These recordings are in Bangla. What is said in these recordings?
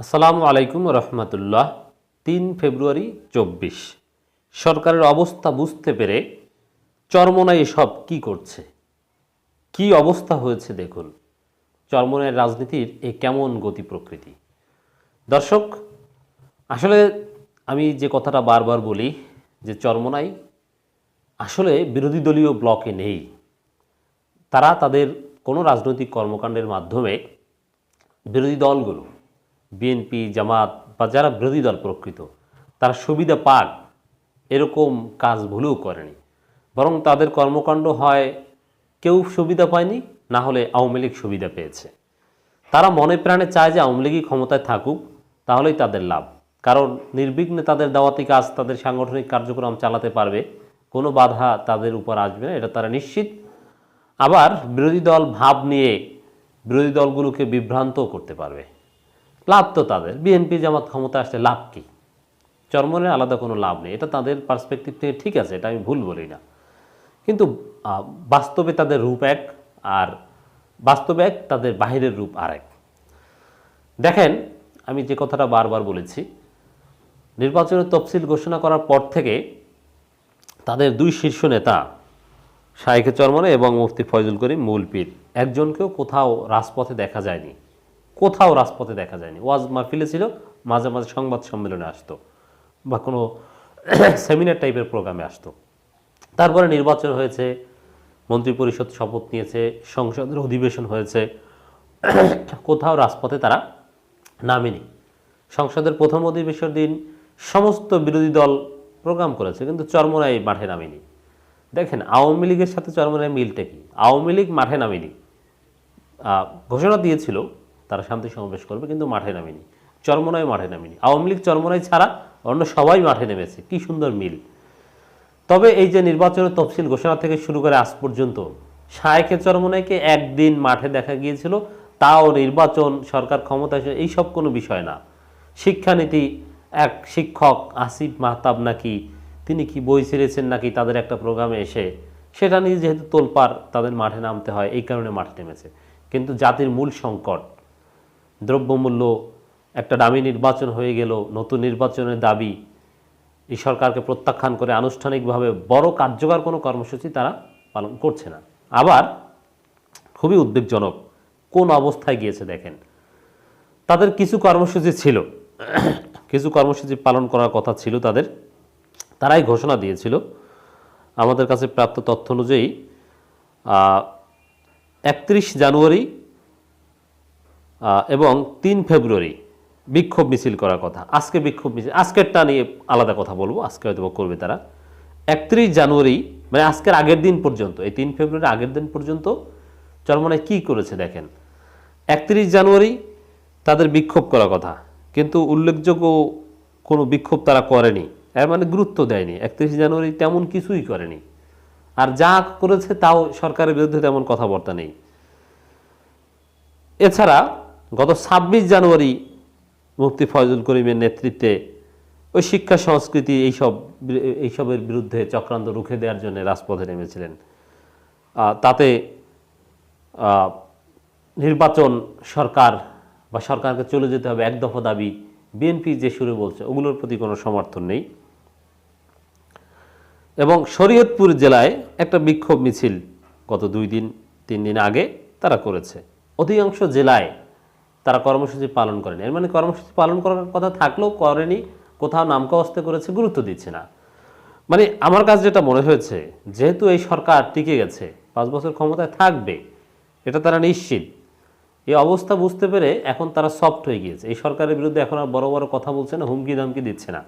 আসসালামু আলাইকুম রহমতুল্লাহ। তিন ফেব্রুয়ারি চব্বিশ। সরকারের অবস্থা বুঝতে পেরে চরমনায় এসব কি করছে? কি অবস্থা হয়েছে দেখুন। চরমনায় রাজনীতির এ কেমন গতি প্রকৃতি? দর্শক, আসলে আমি যে কথাটা বারবার বলি যে চরমনাই আসলে বিরোধী দলীয় ব্লকে নেই। তারা তাদের কোনো রাজনৈতিক কর্মকাণ্ডের মাধ্যমে বিরোধী দলগুলো বিএনপি জামাত বা যারা বিরোধী দল প্রকৃত, তারা সুবিধা পাক এরকম কাজ ভুলেও করেনি। বরং তাদের কর্মকাণ্ড হয় কেউ সুবিধা পায়নি, না হলে আওয়ামী লীগ সুবিধা পেয়েছে। তারা মনে প্রাণে চায় যে আওয়ামী লীগই ক্ষমতায় থাকুক, তাহলেই তাদের লাভ। কারণ নির্বিঘ্নে তাদের দাওয়াতি কাজ, তাদের সাংগঠনিক কার্যক্রম চালাতে পারবে, কোনো বাধা তাদের উপর আসবে না, এটা তারা নিশ্চিত। আবার বিরোধী দল ভাব নিয়ে বিরোধী দলগুলোকে বিভ্রান্তও করতে পারবে। লাভ তো তাদের। বিএনপি জামাত ক্ষমতা আসলে লাভ কি? চরমনের আলাদা কোনো লাভ নেই। এটা তাদের পার্সপেক্টিভ থেকে ঠিক আছে, এটা আমি ভুল বলি না। কিন্তু বাস্তবে তাদের রূপ এক আর বাস্তবে এক তাদের বাহিরের রূপ আর এক দেখেন, আমি যে কথাটা বারবার বলেছি, নির্বাচনের তফসিল ঘোষণা করার পর থেকে তাদের দুই শীর্ষ নেতা শাইখে চরমনে এবং মুফতি ফয়জুল করিম মূল পীর, একজনকেও কোথাও রাজপথে দেখা যায়নি। কোথাও রাজপথে দেখা যায়নি। ওয়াজ মাহফিলে ছিল, মাঝে মাঝে সংবাদ সম্মেলনে আসতো বা কোনো সেমিনার টাইপের প্রোগ্রামে আসতো। তারপরে নির্বাচন হয়েছে, মন্ত্রিপরিষদ শপথ নিয়েছে, সংসদের অধিবেশন হয়েছে। কোথাও রাজপথে তারা নামেনি। সংসদের প্রথম অধিবেশন দিন সমস্ত বিরোধী দল প্রোগ্রাম করেছে, কিন্তু চরমরাই মাঠে নামেনি। দেখেন, আওয়ামী লীগের সাথে চরমরাই মিলটা কি? আওয়ামী লীগ মাঠে নামেনি। ঘোষণা দিয়েছিল তারা শান্তি সমাবেশ করবে, কিন্তু মাঠে নামেনি। চরমনায় মাঠে নামেনি। আওয়ামী লীগ চরমনায় ছাড়া অন্য সবাই মাঠে নেমেছে। কি সুন্দর মিল। তবে এই যে নির্বাচনের তফসিল ঘোষণা থেকে শুরু করে আজ পর্যন্ত শায়েখে চরমনাইকে একদিন মাঠে দেখা গিয়েছিল, তাও নির্বাচন, সরকার ক্ষমতা এইসব কোনো বিষয় না। শিক্ষানীতি, এক শিক্ষক আসিফ মাহতাব নাকি, তিনি কি বই ছেড়েছেন নাকি তাদের একটা প্রোগ্রামে এসে, সেটা নিয়ে যেহেতু তোলপার তাদের মাঠে নামতে হয়, এই কারণে মাঠে নেমেছে। কিন্তু জাতির মূল সংকট দ্রব্যমূল্য একটা দামি নির্বাচন হয়ে গেল, নতুন নির্বাচনের দাবি। এই সরকারকে প্রত্যাখ্যান করে আনুষ্ঠানিকভাবে বড় কার্যকর কোনো কর্মসূচি তারা পালন করছে না। আবার খুবই উদ্বেগজনক কোন অবস্থায় গিয়েছে দেখেন। তাদের কিছু কর্মসূচি ছিল। কিছু কর্মসূচি পালন করার কথা ছিল তাদের। তারাই ঘোষণা দিয়েছিল। আমাদের কাছে প্রাপ্ত তথ্য অনুযায়ী একত্রিশ জানুয়ারি এবং তিন ফেব্রুয়ারি বিক্ষোভ মিছিল করার কথা। আজকে বিক্ষোভ মিছিল, আজকেরটা নিয়ে আলাদা কথা বলব, আজকে হয়তো করবে তারা। একত্রিশ জানুয়ারি মানে আজকের আগের দিন পর্যন্ত, এই তিন ফেব্রুয়ারি আগের দিন পর্যন্ত চরমনায় কি করেছে দেখেন। একত্রিশ জানুয়ারি তাদের বিক্ষোভ করার কথা, কিন্তু উল্লেখযোগ্য কোনো বিক্ষোভ তারা করেনি, এর মানে গুরুত্ব দেয়নি। একত্রিশ জানুয়ারি তেমন কিছুই করেনি। আর যা করেছে তাও সরকারের বিরুদ্ধে তেমন কথাবার্তা নেই। এছাড়া গত ছাব্বিশ জানুয়ারি মুফতি ফয়জুল করিমের নেতৃত্বে ওই শিক্ষা সংস্কৃতি এইসব এইসবের বিরুদ্ধে চক্রান্ত রুখে দেওয়ার জন্য রাজপথে নেমেছিলেন। তাতে নির্বাচন সরকার বা সরকারকে চলে যেতে হবে এক দফা দাবি। বিএনপি যে শুরু বলছে, ওগুলোর প্রতি কোনো সমর্থন নেই। এবং শরীয়তপুর জেলায় একটা বিক্ষোভ মিছিল গত দুই দিন, তিন দিন আগে তারা করেছে। অধিকাংশ জেলায় তারা কর্মসূচি পালন করেনি। এর মানে কর্মসূচি পালন করার কথা থাকলেও করেনি, কোথাও নামকাওয়াস্তে করেছে, গুরুত্ব দিচ্ছে না। মানে আমার কাছে যেটা মনে হয়েছে, যেহেতু এই সরকার টিকে গেছে, পাঁচ বছর ক্ষমতায় থাকবে, এটা তারা নিশ্চিত। এই অবস্থা বুঝতে পেরে এখন তারা সফট হয়ে গিয়েছে। এই সরকারের বিরুদ্ধে এখন আর বড় বড় কথা বলছে না, হুমকি দামকি দিচ্ছে না।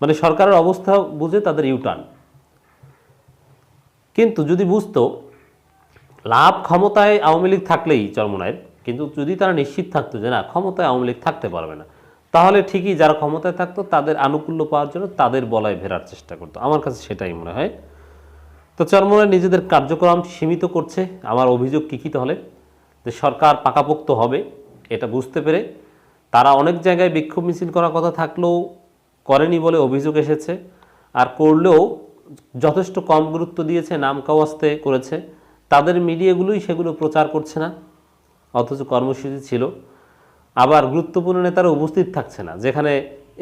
মানে সরকারের অবস্থা বুঝে তাদের ইউটার্ন কিন্তু যদি বুঝতো, লাভ ক্ষমতায় আওয়ামী লীগ থাকলেই চরমনায়ের কিন্তু যদি তারা নিশ্চিত থাকতো যে না, ক্ষমতায় আওয়ামী লীগ থাকতে পারবে না, তাহলে ঠিকই যারা ক্ষমতায় থাকতো তাদের আনুকূল্য পাওয়ার জন্য তাদের বলায় ফেরার চেষ্টা করতো। আমার কাছে সেটাই মনে হয়। তো চরমনায় নিজেদের কার্যক্রম সীমিত করছে। আমার অভিযোগ কী কী তাহলে? যে সরকার পাকাপোক্ত হবে, এটা বুঝতে পেরে তারা অনেক জায়গায় বিক্ষোভ মিছিল করার কথা থাকলেও করেনি বলে অভিযোগ এসেছে। আর করলেও যথেষ্ট কম গুরুত্ব দিয়েছে, নাম কাওয়াস্তে করেছে। তাদের মিডিয়াগুলোই সেগুলো প্রচার করছে না। অথচ কর্মসূচি ছিল। আবার গুরুত্বপূর্ণ নেতারা উপস্থিত থাকছে না। যেখানে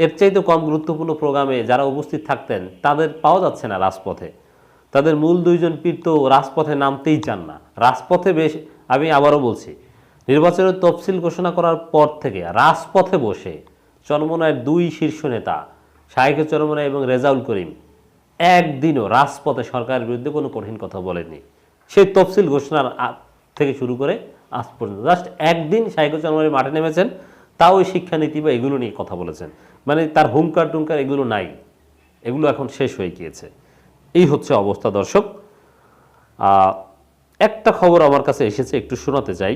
এর চাইতে কম গুরুত্বপূর্ণ প্রোগ্রামে যারা উপস্থিত থাকতেন, তাদের পাওয়া যাচ্ছে না রাজপথে। তাদের মূল দুইজন পীর তো রাজপথে নামতেই চান না। রাজপথে বেশ, আমি আবারও বলছি, নির্বাচনের তফসিল ঘোষণা করার পর থেকে রাজপথে বসে চরমনায়ের দুই শীর্ষ নেতা শাহেখে চরমনায় এবং রেজাউল করিম, একদিনও রাজপথে সরকারের বিরুদ্ধে কোনো কঠিন কথা বলেননি। সেই তফসিল ঘোষণার থেকে শুরু করে আজ পর্যন্ত। জাস্ট একদিন শাহেখে চরমনায় মাঠে নেমেছেন, তাও ওই শিক্ষানীতি বা এগুলো নিয়ে কথা বলেছেন। মানে তার হুঙ্কার টুঙ্কার এগুলো নাই। এগুলো এখন শেষ হয়ে গিয়েছে। এই হচ্ছে অবস্থা, দর্শক। একটা খবর আমার কাছে এসেছে, একটু শোনাতে চাই।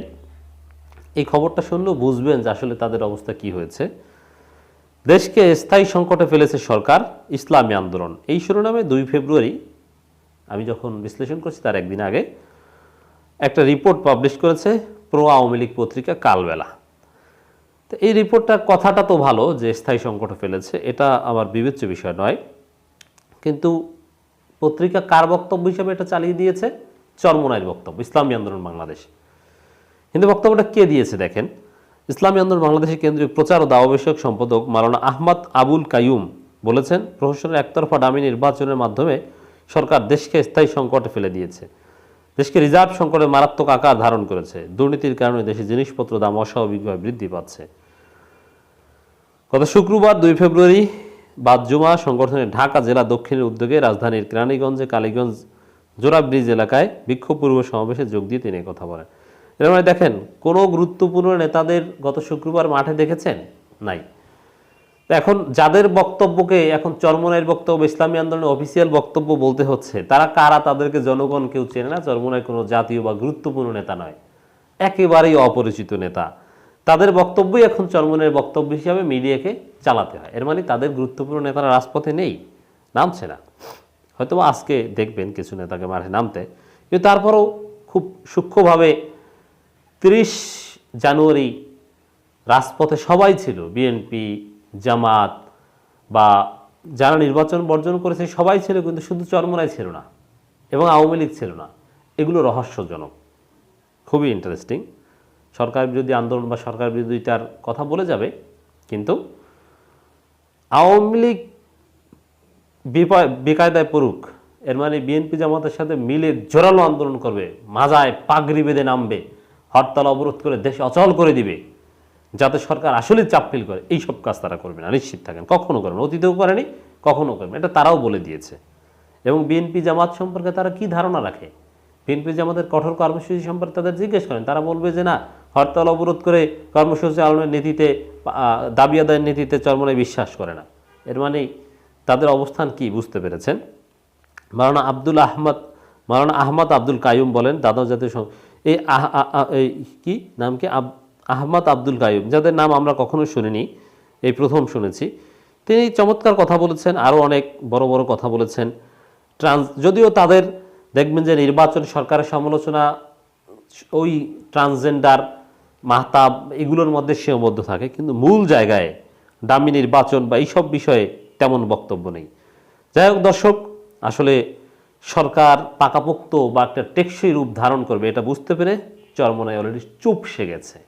এই খবরটা শুনলেও বুঝবেন যে আসলে তাদের অবস্থা কি হয়েছে। দেশকে স্থায়ী সংকটে ফেলেছে সরকার, ইসলামী আন্দোলন। এই শিরোনামে দুই ফেব্রুয়ারি, আমি যখন বিশ্লেষণ করছি তার একদিন আগে একটা রিপোর্ট পাবলিশ করেছে প্রো আওয়ামী লীগ পত্রিকা কালবেলা। তো এই রিপোর্টটা কথাটা তো ভালো যে স্থায়ী সংকটে ফেলেছে, এটা আমার বিবেচ্য বিষয় নয়। কিন্তু পত্রিকা কার বক্তব্য হিসেবে এটা চালিয়ে দিয়েছে? চরমনাইয়ের বক্তব্য, ইসলামী আন্দোলন বাংলাদেশ। কিন্তু বক্তব্যটা কে দিয়েছে দেখেন? ইসলামী আন্দোলন বাংলাদেশের কেন্দ্রীয় প্রচার ও দাওয়া বিষয়ক সম্পাদক মালানা আহমদ আবুল কাইয়ুম বলেছেন প্রশাসনের একতরফা দামি নির্বাচনের মাধ্যমে সরকার দেশকে স্থায়ী সংকটে ফেলে দিয়েছে। দেশকে রিজার্ভ সংকটে মারাত্মক আকার ধারণ করেছে। দুর্নীতির কারণে দেশে জিনিসপত্র দাম অস্বাভাবিকভাবে বৃদ্ধি পাচ্ছে। গত শুক্রবার দুই ফেব্রুয়ারি বাদ জুমা সংগঠনের ঢাকা জেলা দক্ষিণের উদ্যোগে রাজধানীর কেরানীগঞ্জে, কালীগঞ্জ, জোড়া ব্রিজ এলাকায় বিক্ষোভ পূর্ব সমাবেশে যোগ দিয়ে তিনি কথা বলেন। এর মানে দেখেন, কোনো গুরুত্বপূর্ণ নেতাদের গত শুক্রবার মাঠে দেখেছেন? নাই। এখন যাদের বক্তব্যকে এখন চরমনাইয়ের বক্তব্য, ইসলামী আন্দোলনের অফিসিয়াল বক্তব্য বলতে হচ্ছে, তারা কারা তাদেরকে জনগণ কেউ চেনে না? চরমনায় কোনো জাতীয় বা গুরুত্বপূর্ণ নেতা নয়, একেবারেই অপরিচিত নেতা। তাদের বক্তব্যই এখন চরমনের বক্তব্য হিসাবে মিডিয়াকে চালাতে হয়। এর মানে তাদের গুরুত্বপূর্ণ নেতারা রাজপথে নেই, নামছে না। হয়তো আজকে দেখবেন কিছু নেতাকে মাঠে নামতে। কিন্তু তারপরও খুব সূক্ষ্মভাবে তিরিশ জানুয়ারি রাজপথে সবাই ছিল, বিএনপি জামাত বা যারা নির্বাচন বর্জন করেছে, সবাই ছিল কিন্তু শুধু চরমনায় ছিল না এবং আওয়ামী লীগ ছিল না। এগুলো রহস্যজনক। খুবই ইন্টারেস্টিং সরকার বিরোধী আন্দোলন বা সরকার বিরোধিতার কথা বলে যাবে, কিন্তু আওয়ামী লীগ বেকায়দায় পড়ুক, এর মানে বিএনপি জামাতের সাথে মিলে জোরালো আন্দোলন করবে, মাজায় পাগড়ি বেঁধে নামবে, হরতাল অবরোধ করে দেশ অচল করে দিবে। যাতে সরকার আসলে চাপ ফিল করে, এইসব কাজ তারা করবে না, নিশ্চিত থাকেন। কখনো করবে না, অতীতেও করেনি, কখনো করবে এটা তারাও বলে দিয়েছে। এবং বিএনপি জামাত সম্পর্কে তারা কি ধারণা রাখে? বিএনপি জামাতের কঠোর কর্মসূচি সম্পর্কে তাদের জিজ্ঞেস করেন। তারা বলবে যে না, হরতাল অবরোধ করে কর্মসূচি আলমের নীতিতে দাবি আদায়ের নীতিতে চরমনায় বিশ্বাস করে না। এর মানে তাদের অবস্থান কি বুঝতে পেরেছেন? মারানা আব্দুল আহমদ মারানা আহমদ আব্দুল কায়ুম বলেন, দাদা জাতীয় এই এই কি? নাম কি? আহমদ আব্দুল কায়ুম যাদের নাম আমরা কখনো শুনিনি, এই প্রথম শুনেছি। তিনি চমৎকার কথা বলেছেন, আরও অনেক বড় বড় কথা বলেছেন। ট্রান্স যদিও তাদের দেখবেন যে নির্বাচন, সরকারের সমালোচনা, ওই ট্রান্সজেন্ডার, মাহতাব, এগুলোর মধ্যে সীমাবদ্ধ থাকে, কিন্তু মূল জায়গায় দামি নির্বাচন বা এইসব বিষয়ে তেমন বক্তব্য নেই। যাই হোক দর্শক, আসলে সরকার পাকাপোক্ত বা একটা টেকসই রূপ ধারণ করবে, এটা বুঝতে পেরে চরমনায় অলরেডি চুপসে গেছে।